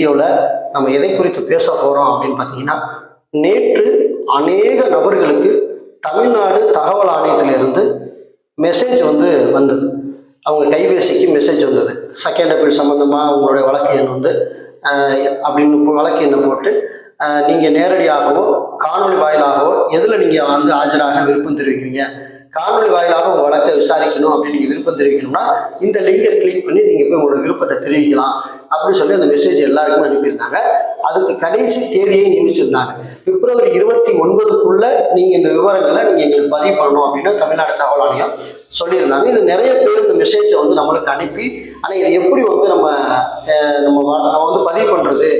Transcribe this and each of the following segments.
வீடியோவில் நம்ம எதை குறித்து பேச போகிறோம் அப்படின்னு பார்த்தீங்கன்னா நேற்று அநேக நபர்களுக்கு தமிழ்நாடு தகவல் ஆணையத்திலிருந்து மெசேஜ் வந்து வந்தது. அவங்க கைபேசிக்கு மெசேஜ் வந்தது. செகண்ட் அப்பீல் சம்மந்தமாக அவங்களுடைய வழக்கு எண் வந்து அப்படின்னு வழக்கு எண்ணை போட்டு நீங்கள் நேரடியாகவோ காணொளி வாயிலாகவோ எதில் நீங்கள் வந்து ஆஜராக விருப்பம் தெரிவிக்கிறீங்க? காணொலி வாயிலாக உங்கள் வழக்கை விசாரிக்கணும் அப்படின்னு நீங்கள் விருப்பம் தெரிவிக்கணும்னா இந்த லிங்கை கிளிக் பண்ணி நீங்கள் போய் உங்களோட விருப்பத்தை தெரிவிக்கலாம் அப்படின்னு சொல்லி அந்த மெசேஜ் எல்லாருக்குமே அனுப்பியிருந்தாங்க. அதுக்கு கடைசி தேதியை நியமிச்சிருந்தாங்க. பிப்ரவரி இருபத்தி ஒன்பதுக்குள்ள நீங்கள் இந்த விவரங்களை நீங்கள் எங்களுக்கு பதிவு பண்ணணும் அப்படின்னு தமிழ்நாடு தகவல் ஆணையம் சொல்லியிருந்தாங்க. இது நிறைய பேர் இந்த மெசேஜை வந்து நம்மளுக்கு அனுப்பி ஆனால் இதை எப்படி வந்து நம்ம நம்ம நம்ம வந்து பதிவு பண்ணுறது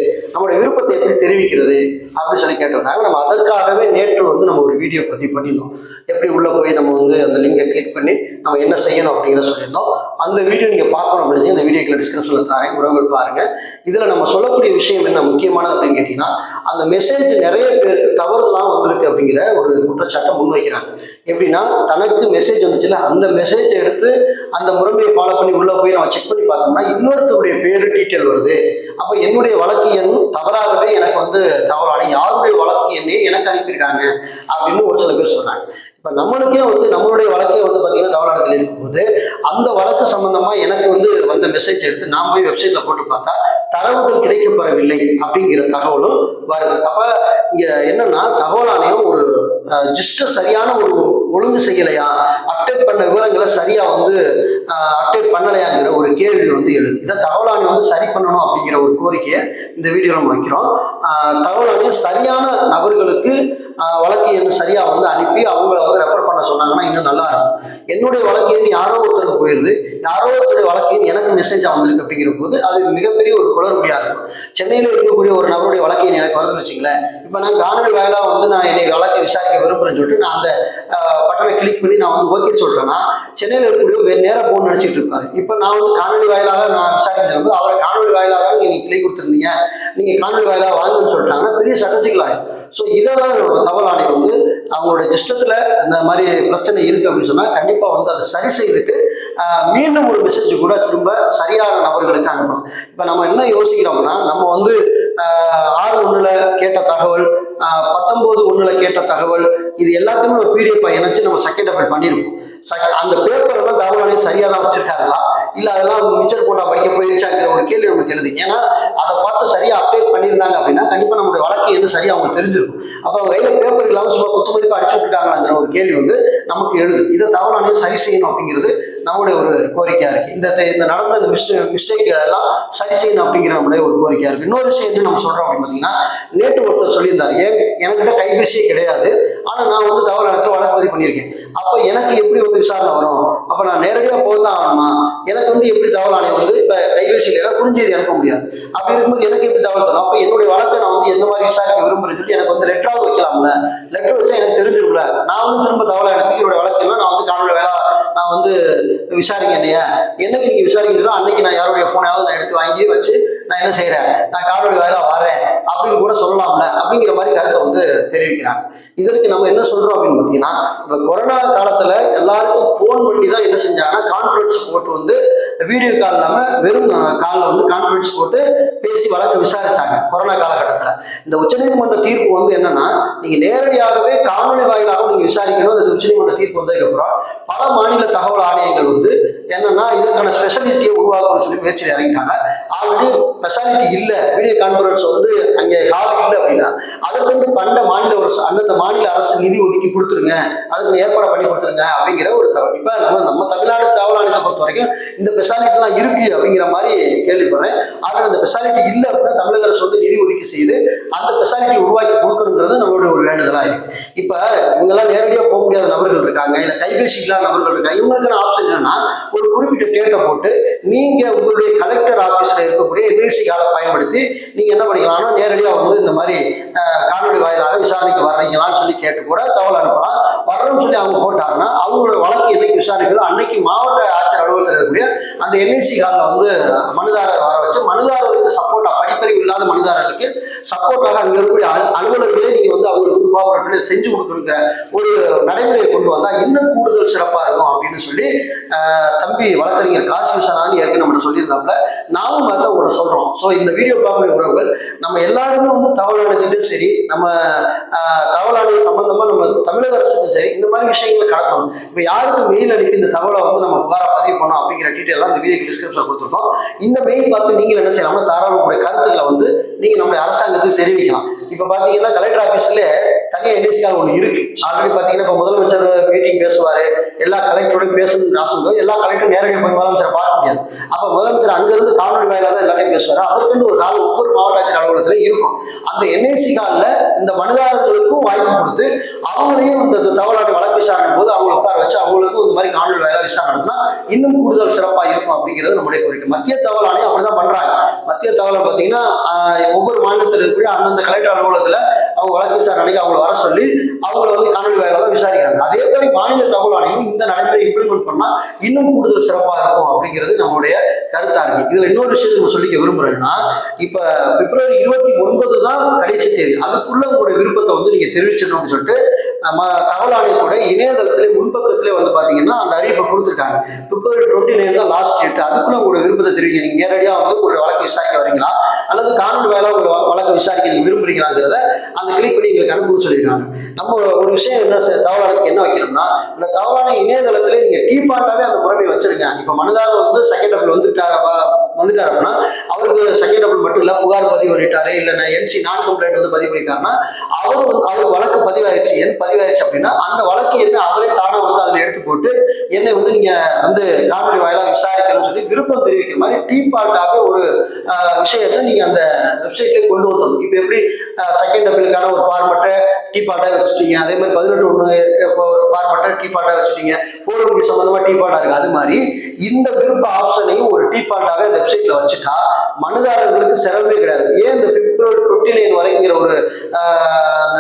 நம்மளோட விருப்பத்தை எப்படி தெரிவிக்கிறது அப்படின்னு சொல்லி கேட்டிருந்தாங்க நம்ம அதற்காகவே நேற்று வந்து நம்ம ஒரு வீடியோ பதிவு பண்ணியிருந்தோம். எப்படி உள்ளே போய் நம்ம வந்து அந்த லிங்கை கிளிக் பண்ணி நம்ம என்ன செய்யணும் அப்படிங்கிற சொல்லியிருந்தோம். அந்த வீடியோ நீங்கள் பார்க்கணும் அப்படின்னு இந்த வீடியோக்குள்ள டிஸ்கிரிப்ஷனில் தரேன் உறவுகள் பாருங்கள் இதில் நம்ம சொல்லக்கூடிய விஷயம் என்ன முக்கியமானது அப்படின்னு கேட்டிங்கன்னா அந்த மெசேஜ் நிறைய பேருக்கு தவறுலாம் வந்திருக்கு அப்படிங்கிற ஒரு குற்றச்சாட்டை முன்வைக்கிறாங்க. எப்படின்னா தனக்கு மெசேஜ் வந்துச்சுல அந்த மெசேஜ் எடுத்து அந்த முறைமையை ஃபாலோ பண்ணி உள்ளே போய் நம்ம செக் பண்ணி பார்த்தோம்னா இன்னொருத்தருடைய பேர் டீட்டெயில் வருது. அப்போ என்னுடைய வழக்கு எண் தவறாகவே எனக்கு வந்து தவறான யாருடைய வழக்கு எண்ணையே எனக்கு அனுப்பியிருக்காங்க அப்படின்னு ஒரு சில பேர் சொல்றாங்க. இப்போ நம்மளுக்கே வந்து நம்மளுடைய வழக்கே வந்து பார்த்தீங்கன்னா தவறானத்தில் இருக்கும்போது அந்த வழக்கு சம்பந்தமா எனக்கு வந்து வந்த மெசேஜ் எடுத்து நான் போய் வெப்சைட்ல போட்டு பார்த்தா தரவுகள் கிடைக்கப்பெறவில்லை அப்படிங்கிற தகவலும் வருது. அப்ப இங்க என்னன்னா தகவலானையும் ஒரு ஜஸ்ட் சரியான ஒரு ஒழுங்கு செய்யலையா? அப்டேட் பண்ண விவரங்களை சரியா வந்து அப்டேட் பண்ணலையாங்கிற ஒரு கேள்வி வந்து எழுது. இதை தகவலாணி வந்து சரி பண்ணணும் அப்படிங்கிற ஒரு கோரிக்கையை இந்த வீடியோவில் நம்ம வைக்கிறோம். ஆஹ் சரியான நபர்களுக்கு வழக்கு என்ன சரியா வந்து அனுப்பி அவங்கள வந்து ரெஃபர் பண்ண சொன்னாங்கன்னா இன்னும் நல்லா இருக்கும். என்னுடைய வழக்கு யாரோ ஒருத்தருக்கு போயிருது யாரோ ஒருத்தருடைய வழக்கு எனக்கு மெசேஜாக வந்திருக்கு அப்படிங்கிற போது அது மிகப்பெரிய ஒரு குளறுபடியா இருக்கும். சென்னையில் இருக்கக்கூடிய ஒரு நபருடைய வழக்கு எனக்கு வருதுன்னு வச்சுங்களேன். இப்போ நான் காணொலி வாயிலாக வந்து நான் என்னை வழக்கை விசாரிக்க விரும்புறேன்னு சொல்லிட்டு நான் அந்த பட்டனை கிளிக் பண்ணி நான் வந்து ஓகே சொல்றேன்னா சென்னையில் இருக்கக்கூடிய வேறு நேரம் போகணும்னு நினச்சிட்டு இருப்பாரு இப்போ நான் வந்து காணொலி வாயிலாக நான் விசாரிக்கும் அவரை காணொலி வாயிலாக தான் நீங்கள் கிளை கொடுத்துருந்தீங்க. நீங்கள் காணொலி வாயிலாக வாங்கன்னு சொல்லிட்டாங்கன்னா பெரிய சட்டசிக்கல் சிக்கலாயிரும் ஸோ இதெல்லாம் தகவல் ஆணையம் வந்து அவங்களோட சிஸ்டத்தில் இந்த மாதிரி பிரச்சனை இருக்குது அப்படின்னு சொன்னால் கண்டிப்பாக வந்து அதை சரி செய்துட்டு மீண்டும் ஒரு மெசேஜ் கூட திரும்ப சரியான நபர்களுக்கு அனுப்பணும். இப்போ நம்ம என்ன யோசிக்கிறோம்னா நம்ம வந்து ஆறு ஒன்றில் கேட்ட தகவல் ஆஹ், பத்தொன்பது ஒன்றில் கேட்ட தகவல் இது எல்லாத்தையுமே ஒரு பிடிஎஃப் இணைச்சு நம்ம செகண்ட் அப்டேட் பண்ணியிருப்போம் செக- அந்த பேப்பர் எல்லாம் தகவல் சரியாக தான் வச்சுருக்காங்களா? இல்லை அதெல்லாம் மிச்சர் போட்டா படிக்க போயிருச்சாங்கிற ஒரு கேள்வி நமக்கு எழுது. ஏன்னா அதை பார்த்து சரியா அப்டேட் பண்ணியிருந்தாங்க அப்படின்னா கண்டிப்பா நம்மளுடைய வழக்கு என்ன சரியா அவங்களுக்கு தெரிஞ்சிருக்கும். அப்போ அவங்க கையில பேப்பர் இல்லாமல் சும்மா குத்து மதிப்பு அடிச்சு விட்டுட்டாங்களாங்கிற ஒரு கேள்வி வந்து நமக்கு எழுது. இதை தவறானே சரி செய்யணும் அப்படிங்கிறது நம்முடைய ஒரு கோரிக்கையா இருக்கு. இந்த இந்த நடந்த இந்த மிஸ்டே மிஸ்டேக் எல்லாம் சரி செய்யணும் அப்படிங்கிற நம்முடைய ஒரு கோரிக்கையா இருக்கு. இன்னொரு விஷயம் என்ன நம்ம சொல்றோம் அப்படின்னு பார்த்தீங்கன்னா நேற்று ஒருத்தர் சொல்லியிருந்தார். ஏ என்கிட்ட கைபேசியே கிடையாது. ஆனா நான் வந்து தவறு இடத்துல வழக்கு பதிவு பண்ணியிருக்கேன். அப்போ எனக்கு எப்படி வந்து விசாரணை வரும்? அப்போ நான் நேரடியாக போதான் ஆகணுமா? எனக்கு வந்து எப்படி தகவல் ஆணையம் வந்து இப்போ கைபேசியில் எல்லாம் குறிஞ்செய்தி அனுப்ப முடியாது. அப்படி இருக்கும்போது எனக்கு எப்படி தகவல் தரும்? அப்போ என்னுடைய வழக்கை நான் வந்து எந்த மாதிரி விசாரிக்க விரும்புறேன்னு எனக்கு வந்து லெட்டராவது வைக்கலாம்ல? லெட்டர் வச்சா எனக்கு தெரிஞ்சிரும்ல? நான் வந்து திரும்ப தகவல் எனக்கு என்னோட வழக்கெல்லாம் நான் வந்து காணொலி வேலை நான் வந்து விசாரிங்க என்னைய என்னைக்கு நீங்கள் விசாரிக்கிறீங்களோ அன்னைக்கு நான் யாருடைய ஃபோனையாவது நான் எடுத்து வாங்கி வச்சு நான் என்ன செய்கிறேன் நான் காணொலி வாயிலாக வரேன் அப்படின்னு கூட சொல்லலாம்ல அப்படிங்கிற மாதிரி கருத்தை வந்து தெரிவிக்கிறாங்க. இதற்கு நம்ம என்ன சொல்றோம் அப்படின்னு பார்த்தீங்கன்னா இப்போ கொரோனா காலத்துல எல்லாருக்கும் ஃபோன் பண்ணி தான் என்ன செஞ்சாங்கன்னா கான்ஃபரன்ஸ் போட்டு வந்து வீடியோ கால் இல்லாமல் வெறும் காலில் வந்து கான்ஃபரன்ஸ் போட்டு பேசி வழக்கு விசாரிச்சாங்க கொரோனா காலகட்டத்தில். இந்த உச்சநீதிமன்ற தீர்ப்பு வந்து என்னன்னா நீங்க நேரடியாகவே காணொலி வாயிலாக நீங்க விசாரிக்கணும். இந்த உச்சநீதிமன்ற தீர்ப்பு வந்ததுக்கப்புறம் பல மாநில தகவல் ஆணையங்கள் வந்து என்னன்னா இதற்கான உருவாக்கணும்னு சொல்லி முயற்சியில் இறங்கிட்டாங்க. ஆல்ரெடி ஸ்பெஷாலிட்டி இல்லை. வீடியோ கான்ஃபரன்ஸ் வந்து அங்கே கால் இல்லை அப்படின்னா அதற்கென்று பண்ட மாநில அரசு அந்தந்த மாநில அரசு நிதி ஒதுக்கி கொடுத்துருங்க. அதுக்கு ஏற்பாடு பண்ணி கொடுத்துருங்க அப்படிங்கிற ஒரு தகவல் இப்போ நம்ம நம்ம தமிழ்நாடு வரைக்கும் இந்த ஸ்பெஷாலிட்டிலாம் இருக்கு அப்படிங்கிற மாதிரி கேள்விப்படுறேன். ஆனால் இந்த ஸ்பெஷாலிட்டி இல்லை அப்படின்னா தமிழக அரசு வந்து நிதி ஒதுக்கி செய்து அந்த ஸ்பெஷாலிட்டி உருவாக்கி கொடுக்கணுங்கிறது நம்மளுடைய ஒரு வேண்டுதலாக இருக்கு. இப்போ இவங்கெல்லாம் நேரடியாக போக முடியாத நபர்கள் இருக்காங்க இல்லை கைபேசி இல்லாத நபர்கள் இருக்காங்க. இவங்களுக்கான ஆப்ஷன் என்னன்னா ஒரு குறிப்பிட்ட டேட்டை போட்டு நீங்கள் உங்களுடைய கலெக்டர் ஆஃபீஸில் இருக்கக்கூடிய என்ஐசி காலை பயன்படுத்தி நீங்கள் என்ன பண்ணிக்கலாம்னா நேரடியாக வந்து இந்த மாதிரி காணொலி வாயிலாக விசாரணைக்கு வர்றீங்களான்னு சொல்லி கேட்டு கூட தகவல் அனுப்பலாம். வர்றோம்னு சொல்லி அவங்க போட்டாங்கன்னா அவங்களோட வழக்கு என்னைக்கு விசாரிக்குதோ அன்னைக்கு மாவட்ட ஆட்சியர் அலுவலகத்தில் இருக்கக்கூடிய அந்த என்ஐசி காலில் வந்து மனுதாரர் வர வச்சு மனுதாரருக்கு சப்போர்ட்டாக படிப்பறிவு இல்லாத மனுதாரர்களுக்கு சப்போர்ட்டாக அங்கே இருக்கக்கூடிய அலு- அலுவலர்களே நீங்கள் வந்து அவங்களுக்கு வந்து கோஆபரேட்டிவ் செஞ்சு கொடுக்கணுங்கிற ஒரு நடைமுறையை கொண்டு வந்தால் இன்னும் கூடுதல் சிறப்பாக இருக்கும் அப்படின்னு சொல்லி தம்பி வழக்கறிஞர் காசி விஸ்வநாதன் ஏற்கனவே நம்ம சொல்லியிருந்தாப்புல. நாமும் அதை உங்களை சொல்றோம். ஸோ இந்த வீடியோ பார்க்கக்கூடிய உறவுகள் நம்ம எல்லாருமே வந்து தகவல் ஆணையத்திட்டும் சரி நம்ம ஆஹ், தகவல் சம்பந்தமா நம்ம தமிழக அரசுக்கும் சரி இந்த மாதிரி விஷயங்களை கடத்தணும். இப்போ யாருக்கு மெயில் அனுப்பி இந்த தகவலை வந்து நம்ம புகாரா பதிவு பண்ணோம் அப்படிங்கிற டீட்டெயிலாம் இந்த வீடியோ டிஸ்கிரிப்ஷன் கொடுத்துருக்கோம். இந்த மெயில் பார்த்து நீங்கள் என்ன செய்யலாம்னா தாராளம் உங்களுடைய கருத்துக்களை வந்து நீங்கள் நம்முடைய அரசாங்கத்துக்கு தெரிவிக்கலாம். இப்போ பார்த்தீங்கன்னா கலெக்டர் ஆஃபீஸில் தனியாக என்எஸ்கால் ஒன்று இருக்கு. ஆல்ரெடி பார்த்தீங்கன்னா இப்போ முதலமைச்சர் மீட்டிங் பேசுவார். எல்லா கலெக்டரோடையும் பேசணும்னு ஆசை எல்லா கலெக்டரும் நேரடியாக போய் முதலமைச்சரை பார்க்க முடியாது. அப்போ முதலமைச்சர் அங்கேருந்து காணொலி வாயிலாக தான் எல்லாத்தையும் பேசுவார். அதற்கென்று ஒரு நாள் ஒவ்வொரு மாவட்ட ஆட்சியர் இருக்கும். அந்த என்ஐசி காலில் இந்த மனுதாரர்களுக்கும் வாய்ப்பு கொடுத்து அவங்களையும் இந்த தகவலாடி வழக்கு விசாரணை போது அவங்களை உட்கார வச்சு மாதிரி காணொலி வேலை விசாரணை நடத்தினா இன்னும் கூடுதல் சிறப்பாக இருக்கும் அப்படிங்கிறது நம்முடைய கோரிக்கை. மத்திய தகவல் ஆணையம் அப்படிதான் பண்றாங்க. மத்திய தகவலை பார்த்தீங்கன்னா ஒவ்வொரு மாநிலத்தில் இருக்கக்கூடிய அந்தந்த கலெக்டர் அலுவலகத்தில் அவங்க வழக்கு விசாரணைக்கு அவங்கள வர சொல்லி அவங்களை வந்து காணொலி வேலை தான் விசாரிக்கிறாங்க. அதே மாதிரி மாநில தகவல் ஆணையம் இந்த இம்ப்ரூவ் இம்ப்ளிமெண்ட் பண்ணா இன்னும் கூடுதல் சிறப்பாக இருக்கும் அப்படிங்கிறது நம்மளுடைய கருத்தா இருக்கு இதுல இன்னொரு விஷயத்தை நம்ம சொல்லிக்க விரும்புறேன்னா இப்ப பிப்ரவரி இருபத்தி ஒன்பது தான் கடைசி தேதி. அதுக்குள்ள உங்களுடைய விருப்பத்தை வந்து நீங்க தெரிவிச்சிடணும் அப்படின்னு சொல்லிட்டு நம்ம தகவல் ஆணையத்துடைய இணையதளத்திலே முன்பக்கத்திலே வந்து பாத்தீங்கன்னா அந்த அறிவிப்பை கொடுத்துருக்காங்க. பிப்ரவரி டுவெண்ட்டி நைன் தான் லாஸ்ட் டேட் அதுக்குள்ள உங்களுடைய விருப்பத்தை தெரிவிங்க. நீங்க நேரடியா வந்து உங்களுடைய வழக்கு விசாரிக்க வரீங்களா? அல்லது காணொலி வேலை உங்களை வழக்கு விசாரிக்க நீங்க விரும்புறீங்களாங்கிறத அந்த கிளிக் பண்ணி எங்களுக்கு அனுப்ப சொல்லியிருக்காங்க. நம்ம ஒரு விஷயம் என்ன செ- என்ன வைக்கணும்னா இந்த தகவலான இணையதளத்துல நீங்க டிஃபால்ட்டாவே அந்த முறையை வச்சிருங்க. இப்ப மனதார வந்து செகண்ட் டபுள் வந்துட்டாரு வ- வந்துட்டாரு அப்படின்னா அவருக்கு செகண்ட் டபுள் மட்டும் இல்ல புகார் பதிவு பண்ணிட்டாரு இல்ல நான் என்சி நான் கம்ப்ளைண்ட் வந்து பதிவு பண்ணிட்டாருன்னா அவரு அவருக்கு வழக்கு பதிவாயிருச்சு என் பதிவாயிருச்சு அப்படின்னா அந்த வழக்கு என்ன அவரே தானா வந்து அதுல எடுத்து போட்டு என்னை வந்து நீங்க வந்து காணொலி வாயிலா விசாரிக்கணும்னு சொல்லி விருப்பம் தெரிவிக்கிற மாதிரி டிஃபால்ட்டாக ஒரு விஷயத்த விஷயத்தை நீங்க அந்த வெப்சைட்ல கொண்டு வந்தோம். இப்போ எப்படி செகண்ட் டபுளுக்கான ஒரு ஃபார்மெட்டை டிஃபால்ட்டாக வச்சுட்டீங்க அதே மாதிரி பதினெட்டு ஒன்று இப்போ ஒரு ஃபார்மெட்டை டிஃபால்ட்டாக வச்சுட்டீங்க போர் முடிவு சம்மந்தமாக டிஃபால்ட்டாக இருக்குது அது மாதிரி இந்த விருப்ப ஆப்ஷனையும் ஒரு டிஃபால்ட்டாக இந்த வெப்சைட்டில் வச்சுட்டா மனுதாரர்களுக்கு செலவே கிடையாது. ஏன் இந்த பிப்ரவரி டுவெண்ட்டி நைன் வரைங்கிற ஒரு ஆஹ்,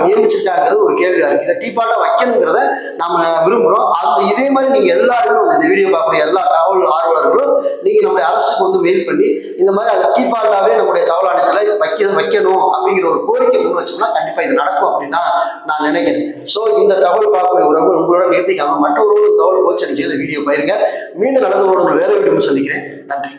நியமிச்சிருக்காங்கிறது ஒரு கேள்வியா இருக்கு. இதை டிஃபால்ட்டாக வைக்கணுங்கிறத நம்ம விரும்புகிறோம் அந்த இதே மாதிரி நீங்கள் எல்லாருமே வந்து இந்த வீடியோ பார்க்கக்கூடிய எல்லா தகவல் ஆர்வலர்களும் நீங்கள் நம்முடைய அரசுக்கு வந்து மெயில் பண்ணி இந்த மாதிரி அதை டிஃபால்ட்டாகவே நம்முடைய தகவல் ஆணையத்தில் வைக்க வைக்கணும் அப்படிங்கிற ஒரு கோரிக்கை முன் வச்சோம்னா கண்டிப்பாக இது நடக்கும் அப்படின்னு தான் நான் நினைக்கிறேன். ஸோ இந்த தகவல் பார்க்கக்கூடிய உறவுகள் உங்களோட நிறுத்திக்காம மற்றவர்களும் தகவல் கோச்சரிச்சு இந்த வீடியோ பயிருங்க மீண்டும் நடந்தவரோட வேற வீடியோ சந்திக்கிறேன். நன்றி.